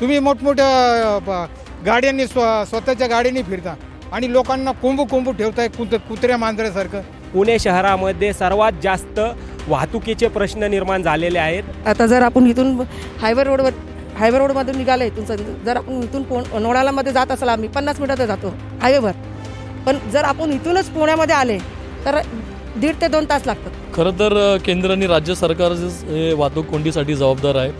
तुम्ही मोठमोठ्या ब- गाड्यांनी स्व स्वतःच्या गाडीने फिरता आणि लोकांना कोंबू कोंबू ठेवताय कुत कुत्र्या मांजऱ्यासारखं पुणे शहरामध्ये सर्वात जास्त वाहतुकीचे प्रश्न निर्माण झालेले आहेत. आता जर आपण इथून हायवे रोडवर हायवे रोडमधून निघालो इथून जर आपण इथून पो नोडालामध्ये जात असाल आम्ही पन्नास मिनिटात जातो हायवेवर. पण जर आपण इथूनच पुण्यामध्ये आले तर दीड ते दोन तास लागतात. खरं तर अ, केंद्र आणि राज्य सरकार हे वाहतूक कोंडीसाठी जबाबदार आहे.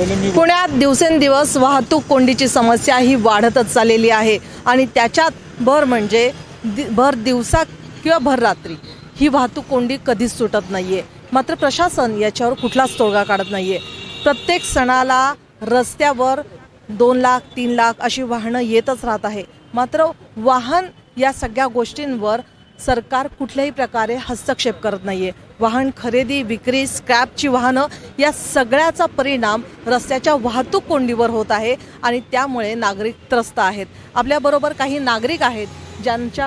पुण्यात दिवसेंदिवस वाहतूक कोंडीची समस्या ही वाढतच चाललेली आहे. आणि त्याच्यात भर म्हणजे दि भर दिवसा किंवा भर रात्री ही वाहतूक कोंडी कधीच सुटत नाही आहे मात्र प्रशासन याच्यावर कुठलाच तोडगा काढत नाही आहे प्रत्येक सणाला रस्त्यावर दोन लाख तीन लाख अशी वाहनं येतच राहत आहे. मात्र वाहन या सगळ्या गोष्टींवर सरकार कुठल्याही प्रकारे हस्तक्षेप करत नाही आहे वाहन खरेदी विक्री स्क्रॅपची वाहनं या सगळ्याचा परिणाम रस्त्याच्या वाहतूक कोंडीवर होत आहे आणि त्यामुळे नागरिक त्रस्त आहेत. आपल्याबरोबर काही नागरिक आहेत ज्यांच्या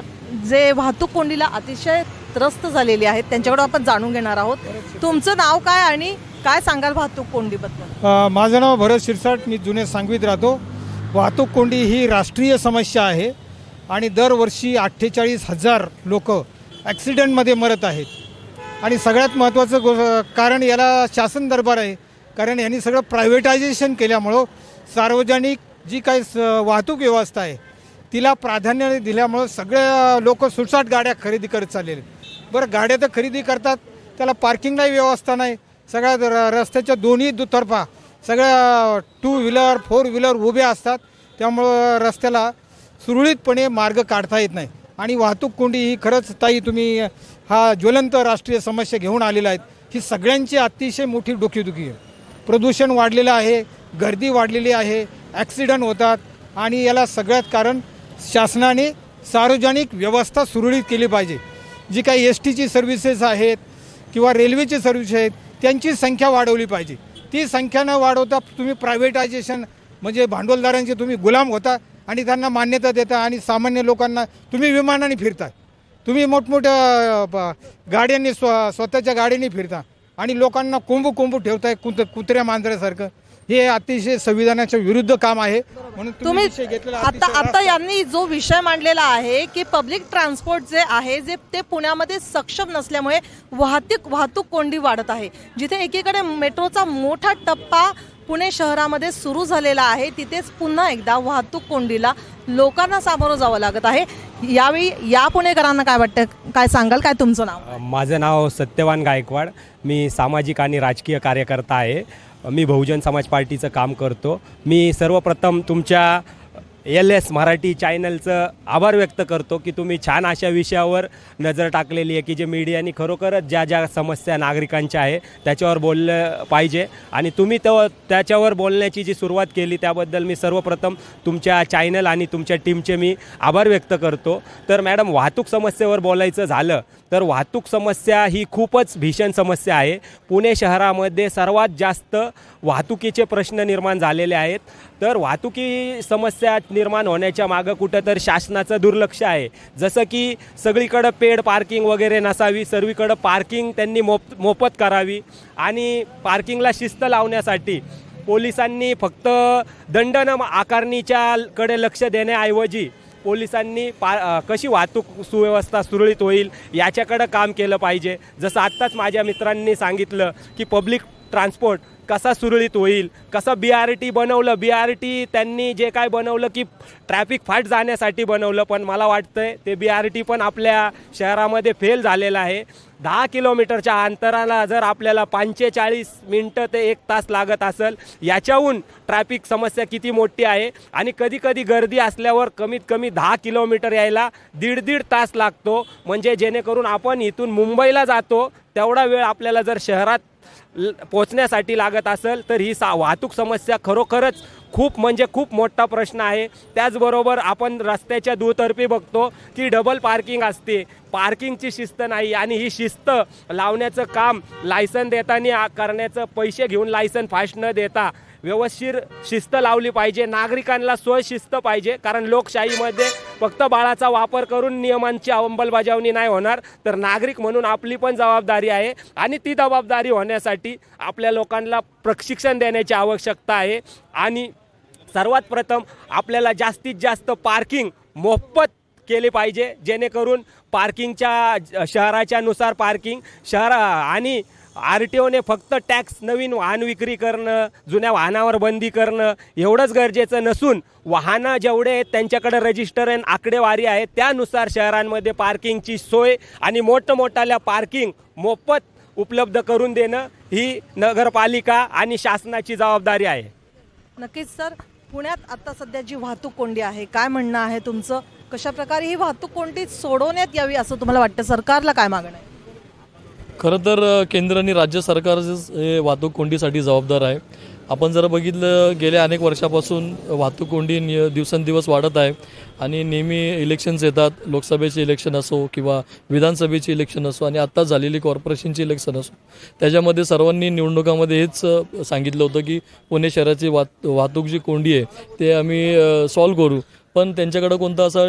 जे वाहतूक कोंडीला अतिशय त्रस्त झालेली आहेत त्यांच्याकडून आपण जाणून घेणार आहोत. तुमचं नाव काय आणि काय सांगाल वाहतूक कोंडीबद्दल? माझं नाव भरत शिरसाट मी जुने सांगवीत राहतो. वाहतूक कोंडी ही राष्ट्रीय समस्या आहे आणि दरवर्षी अठ्ठेचाळीस हजार लोक ॲक्सिडेंटमध्ये मरत आहेत. आणि सगळ्यात महत्त्वाचं गो कारण याला शासन दरबार आहे. कारण यांनी सगळं प्रायव्हेटायझेशन केल्यामुळं सार्वजनिक जी काही स वाहतूक व्यवस्था आहे तिला प्राधान्य दिल्यामुळं सगळे लोक सुटसाट गाड्या खरेदी करत चाललेले बरं गाड्या तर खरेदी करतात त्याला पार्किंगलाही व्यवस्था नाही. सगळ्या र- रस्त्याच्या दोन्ही दुतर्फा सगळ्या टू व्हीलर फोर व्हीलर उभ्या असतात. त्यामुळं रस्त्याला सुरळीतपणे मार्ग काढता येत नाही. आणि वाहतूक कोंडी ही खरंच ताई तुम्ही हा ज्वलंत राष्ट्रीय समस्या घेऊन आलेला आहेत ही सगळ्यांची अतिशय मोठी डोकेदुखी आहे. प्रदूषण वाढलेलं आहे गर्दी वाढलेली आहे ॲक्सिडंट होतात आणि याला सगळ्यात कारण शासनाने सार्वजनिक व्यवस्था सुरळीत केली पाहिजे. जी काही एस टीची सर्व्हिसेस आहेत किंवा रेल्वेची सर्व्हिस आहेत त्यांची संख्या वाढवली पाहिजे. ती संख्या न वाढवता तुम्ही प्रायव्हेटायझेशन म्हणजे भांडवलदारांचे तुम्ही गुलाम होता आणि त्यांना मान्यता देता आणि सामान्य लोकांना तुम्ही विमानाने फिरता. तुम्ही मोठमोठ्या गाड्यांनी स्व स्वतःच्या गाडीने फिरता आणि लोकांना कोंबू कोंबू ठेवताय कुत कुत्र्या मांजऱ्यासारखं हे अतिशय संविधानाच्या विरुद्ध काम आहे. म्हणून तुम्ही आता आता यांनी जो विषय मांडलेला आहे की पब्लिक ट्रान्सपोर्ट जे आहे जे ते पुण्यामध्ये सक्षम नसल्यामुळे वाहतूक वाहतूक कोंडी वाढत आहे. जिथे एकीकडे मेट्रोचा मोठा टप्पा पुणे शहरामध्ये सुरू झालेला आहे. तिथेच पुन्हा एकदा वाहतूक कोंडीला लोकांना सामोरं जावं लागत आहे. यावेळी या पुणेकरांना काय वाटतं? काय सांगाल? काय तुमचं नाव? माझं नाव सत्यवान गायकवाड. मी सामाजिक आणि राजकीय कार्यकर्ता आहे. मी बहुजन समाज पार्टीचं काम करतो. मी सर्वप्रथम तुमच्या एल एस मराठी चॅनलचं आभार व्यक्त करतो की तुम्ही छान अशा विषयावर नजर टाकलेली आहे की जे मीडियाने खरोखरच ज्या ज्या समस्या नागरिकांच्या आहे त्याच्यावर बोललं पाहिजे. आणि तुम्ही तो त्याच्यावर बोलण्याची जी सुरुवात केली त्याबद्दल मी सर्वप्रथम तुमच्या चॅनल आणि तुमच्या टीमचे मी आभार व्यक्त करतो. तर मॅडम वाहतूक समस्येवर बोलायचं झालं तर वाहतूक समस्या ही खूपच भीषण समस्या आहे. पुणे शहरामध्ये सर्वात जास्त वाहतुकीचे प्रश्न निर्माण झालेले आहेत. तर वाहतुकी समस्या निर्माण होण्याच्या मागं कुठं तर शासनाचं दुर्लक्ष आहे. जसं की सगळीकडं पेड पार्किंग वगैरे नसावी सर्वीकडं पार्किंग त्यांनी मोप मोफत करावी आणि पार्किंगला शिस्त लावण्यासाठी पोलिसांनी फक्त दंड न आकारणीच्या कडे लक्ष देण्याऐवजी पोलिसांनी पा कशी वाहतूक सुव्यवस्था सुरळीत होईल याच्याकडं काम केलं पाहिजे. जसं आत्ताच माझ्या मित्रांनी सांगितलं की पब्लिक ट्रान्सपोर्ट कसा सुरळीत होईल कसं बी आर टी बनवलं बी आर टी त्यांनी जे काय बनवलं की ट्रॅफिक फाट जाण्यासाठी बनवलं पण मला वाटतंय ते बी आर टी पण आपल्या शहरामध्ये फेल झालेलं आहे. दहा किलोमीटरच्या अंतराला जर आपल्याला पंचेचाळीस मिनटं ते एक तास लागत असेल याच्याहून ट्रॅफिक समस्या किती मोठी आहे? आणि कधीकधी गर्दी असल्यावर कमीत कमी दहा किलोमीटर यायला दीड दीड तास लागतो. म्हणजे जेणेकरून आपण इथून मुंबईला जातो तेवढा वेळ आपल्याला जर शहरात ल- पोचण्यासाठी लागत असेल तर ही सा वाहतूक समस्या खरोखरच खूप म्हणजे खूप मोठा प्रश्न आहे. त्याचबरोबर आपण रस्त्याच्या दुतर्फी बघतो की डबल पार्किंग असते. पार्किंगची शिस्त नाही आणि ही शिस्त लावण्याचं काम लायसन देताना करण्याचं पैसे घेऊन लायसन फास्ट न देता व्यवस्थित शिस्त लावली पाहिजे. नागरिकांना स्वशिस्त पाहिजे. कारण लोकशाहीमध्ये फक्त बाळाचा वापर करून नियमांची अंमलबजावणी नाही होणार. तर नागरिक म्हणून आपली पण जबाबदारी आहे आणि ती जबाबदारी होण्यासाठी आपल्या लोकांना प्रशिक्षण देण्याची आवश्यकता आहे. आणि सर्वात प्रथम आपल्याला जास्तीत जास्त पार्किंग मोफत केले पाहिजे जेणेकरून पार्किंगच्या शहराच्या नुसार पार्किंग शहरा आणि आर टी ओने फक्त टॅक्स नवीन वाहन विक्री करणं जुन्या वाहनावर बंदी करणं एवढंच गरजेचं नसून वाहनं जेवढे आहेत त्यांच्याकडे रजिस्टर आणि आकडेवारी आहे त्यानुसार शहरांमध्ये पार्किंगची सोय आणि मोठमोठाल्या पार्किंग मोफत उपलब्ध करून देणं ही नगरपालिका आणि शासनाची जबाबदारी आहे. नक्कीच सर. पुण्यात आता सध्या जी वाहतूक कोंडी आहे काय म्हणणं आहे तुमचं? कशा प्रकारे ही वाहतूक कोंडी सोडवण्यात यावी असं तुम्हाला वाटतं? सरकारला काय मागणं आहे? खरं तर केंद्र आणि राज्य सरकार हे वाहतूक कोंडीसाठी जबाबदार आहे. आपण जर बघितलं गेल्या अनेक वर्षापासून वाहतूक कोंडी दिवसेंदिवस वाढत आहे आणि नेहमी इलेक्शन्स येतात. लोकसभेचे इलेक्शन असो किंवा विधानसभेचे इलेक्शन असो आणि आत्ताच झालेली कॉर्पोरेशनची इलेक्शन असो. त्याच्यामध्ये सर्वांनी निवडणुकामध्ये हेच सांगितलं होतं की पुणे शहराची वाहत वाहतूक जी कोंडी आहे ते आम्ही सॉल्व करू. पण त्यांच्याकडं कोणता असा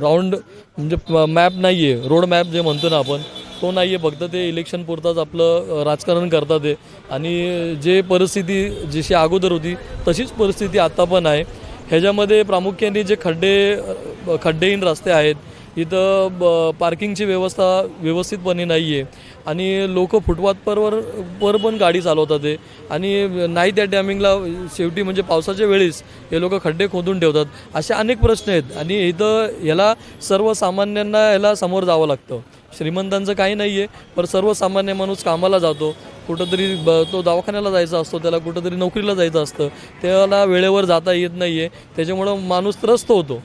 राऊंड म्हणजे मॅप नाही आहे रोड मॅप जे म्हणतो ना आपण तो नाही आहे फक्त ते इलेक्शन पुरताच आपलं राजकारण करतात आहे आणि जे परिस्थिती जशी अगोदर होती तशीच परिस्थिती आत्ता पण आहे. ह्याच्यामध्ये प्रामुख्याने जे खड्डे खड्डेहीन रस्ते आहेत इथं ब पार्किंगची व्यवस्था व्यवस्थितपणे नाही आहे आणि लोक फुटपाथपरवर वर पण गाडी चालवतात आहे आणि नाही त्या डॅमिंगला शेवटी म्हणजे पावसाच्या वेळेस हे लोक खड्डे खोदून ठेवतात. असे अनेक प्रश्न आहेत. आणि इथं ह्याला सर्वसामान्यांना ह्याला समोर जावं लागतं. श्रीमंतांचं काही नाही आहे पण सर्वसामान्य माणूस कामाला जातो. कुठंतरी ब तो दवाखान्याला जायचा असतो त्याला कुठंतरी नोकरीला जायचं असतं. त्याला वेळेवर जाता येत नाही आहे त्याच्यामुळं माणूस त्रस्त होतो.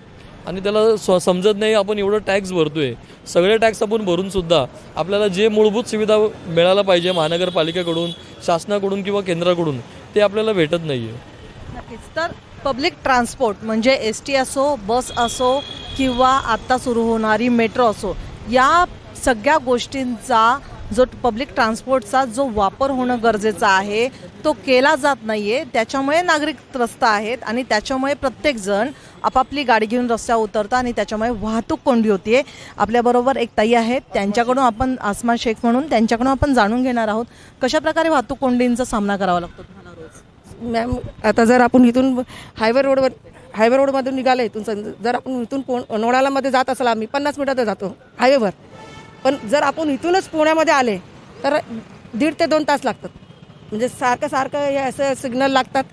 आणि त्याला स्व समजत नाही आपण एवढं टॅक्स भरतो आहे सगळे टॅक्स आपण भरूनसुद्धा आपल्याला जे मूलभूत सुविधा मिळायला पाहिजे महानगरपालिकेकडून शासनाकडून किंवा केंद्राकडून ते आपल्याला भेटत नाही आहे नक्कीच. तर पब्लिक ट्रान्सपोर्ट म्हणजे एस टी असो बस असो किंवा आत्ता सुरू होणारी मेट्रो असो या सगळ्या गोष्टींचा जो पब्लिक ट्रान्सपोर्टचा जो वापर होणं गरजेचं आहे तो केला जात नाही आहे त्याच्यामुळे नागरिक त्रस्त आहेत आणि त्याच्यामुळे प्रत्येकजण आपापली गाडी घेऊन रस्त्यावर उतरतात आणि त्याच्यामुळे वाहतूक कोंडी होतीये. आपल्याबरोबर एक ताई आहेत. त्यांच्याकडून आपण आसमा शेख म्हणून त्यांच्याकडून आपण जाणून घेणार आहोत. कशाप्रकारे वाहतूक कोंडींचा सामना करावा लागतो तुम्हाला रोज? मॅम आता जर आपण इथून हायवे रोडवर हायवे रोडमधून निघालं इथून जर आपण इथून कोण नोडालामध्ये जात असाल आम्ही पन्नास मिनिटात जातो. हायवेवर पण जर आपण इथूनच पुण्यामध्ये आले तर दीड ते दोन तास लागतात. म्हणजे सारखं सारखं हे असं सिग्नल लागतात.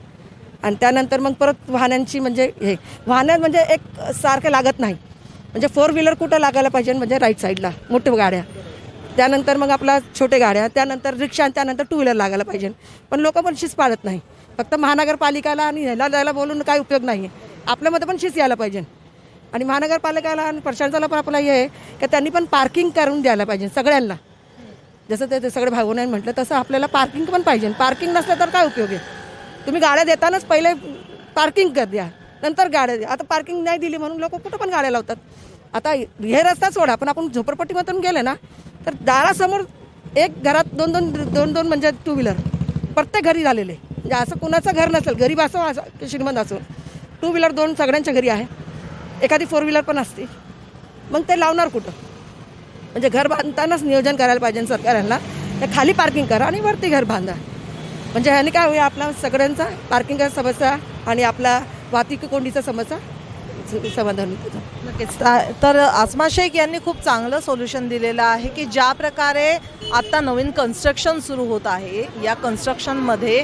आणि त्यानंतर मग परत वाहनांची म्हणजे हे वाहनं म्हणजे एक सारखं लागत नाही. म्हणजे फोर व्हीलर कुठं लागायला पाहिजे? म्हणजे राईट साईडला मोठ्या गाड्या. त्यानंतर मग आपला छोटे गाड्या त्यानंतर रिक्षा आणि त्यानंतर टू व्हीलर लागायला पाहिजे. पण लोक पण शिस्त पाळत नाही. फक्त महानगरपालिकाला आणि ह्याला द्यायला बोलून काही उपयोग नाही आहे आपल्यामध्ये पण शिस्त यायला पाहिजे. आणि महानगरपालिकाला आणि प्रशासनाला पण आपला हे आहे की त्यांनी पण पार्किंग करून द्यायला पाहिजे सगळ्यांना. जसं ते ते सगळे भाऊने म्हटलं तसं आपल्याला पार्किंग पण पाहिजे. पार्किंग नसलं तर काय उपयोग आहे? तुम्ही गाड्या देतानाच पहिले पार्किंग कर द्या नंतर गाड्या द्या. आता पार्किंग नाही दिली म्हणून लोक कुठं पण गाड्या लावतात. आता हे रस्ता सोडा पण आपण झोपडपट्टीमधून गेले ना तर दारासमोर एक घरात दोन दोन दोन दोन म्हणजे टू व्हीलर प्रत्येक घरी झालेले. म्हणजे असं कुणाचं घर नसेल गरीब असो असो की श्रीमंत असो. टू व्हीलर दोन सगळ्यांच्या घरी आहे. एखादी फोर व्हीलर पण असते. मग ते लावणार कुठं? म्हणजे घर बांधतानाच नियोजन करायला पाहिजे सरकारांना. ते खाली पार्किंग करा आणि वरती घर बांधा. म्हणजे ह्याने काय होईल आपला सगळ्यांचा पार्किंग समस्या आणि आपला वाहतूक कोंडीचा समस्या समाधान नक्कीच. तर आसमा शेख यांनी खूप चांगलं सोल्युशन दिलेलं आहे की ज्या प्रकारे आत्ता नवीन कन्स्ट्रक्शन सुरू होत आहे या कन्स्ट्रक्शनमध्ये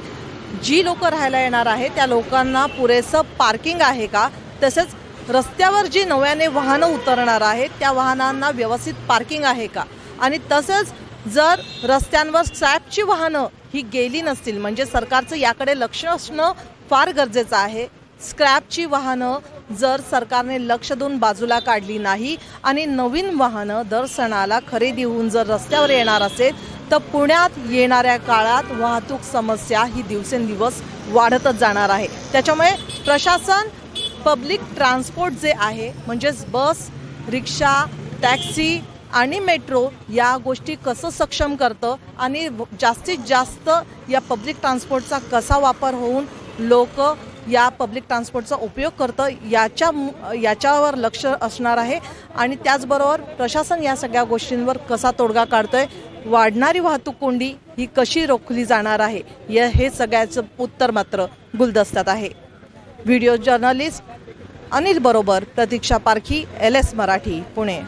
जी लोकं राहायला येणार आहे त्या लोकांना पुरेसं पार्किंग आहे का? तसेच रस्त्यावर जी नव्याने वाहनं उतरणार आहेत त्या वाहनांना व्यवस्थित पार्किंग आहे का? आणि तसंच जर रस्त्यांवर स्क्रॅपची वाहनं ही गेली नसतील म्हणजे सरकारचं याकडे लक्ष असणं फार गरजेचं आहे. स्क्रॅपची वाहनं जर सरकारने लक्ष देऊन बाजूला काढली नाही आणि नवीन वाहनं दर सणाला खरेदी होऊन जर रस्त्यावर येणार असेल तर पुण्यात येणाऱ्या काळात वाहतूक समस्या ही दिवसेंदिवस वाढतच जाणार आहे. त्याच्यामुळे प्रशासन पब्लिक ट्रान्सपोर्ट जे आहे म्हणजेच बस रिक्षा टॅक्सी आणि मेट्रो या गोष्टी कसं सक्षम करतं आणि जास्तीत जास्त या पब्लिक ट्रान्सपोर्टचा कसा वापर होऊन लोक या पब्लिक ट्रान्सपोर्टचा उपयोग करतं याच्या याच्यावर लक्ष असणार आहे. आणि त्याचबरोबर प्रशासन या सगळ्या गोष्टींवर कसा तोडगा काढतोय वाढणारी वाहतूक कोंडी ही कशी रोखली जाणार आहे या हे सगळ्याचं उत्तर मात्र गुलदस्त्यात आहे. व्हिडिओ जर्नलिस्ट अनिल बरोबर प्रतीक्षा पारखी एल एस मराठी पुणे.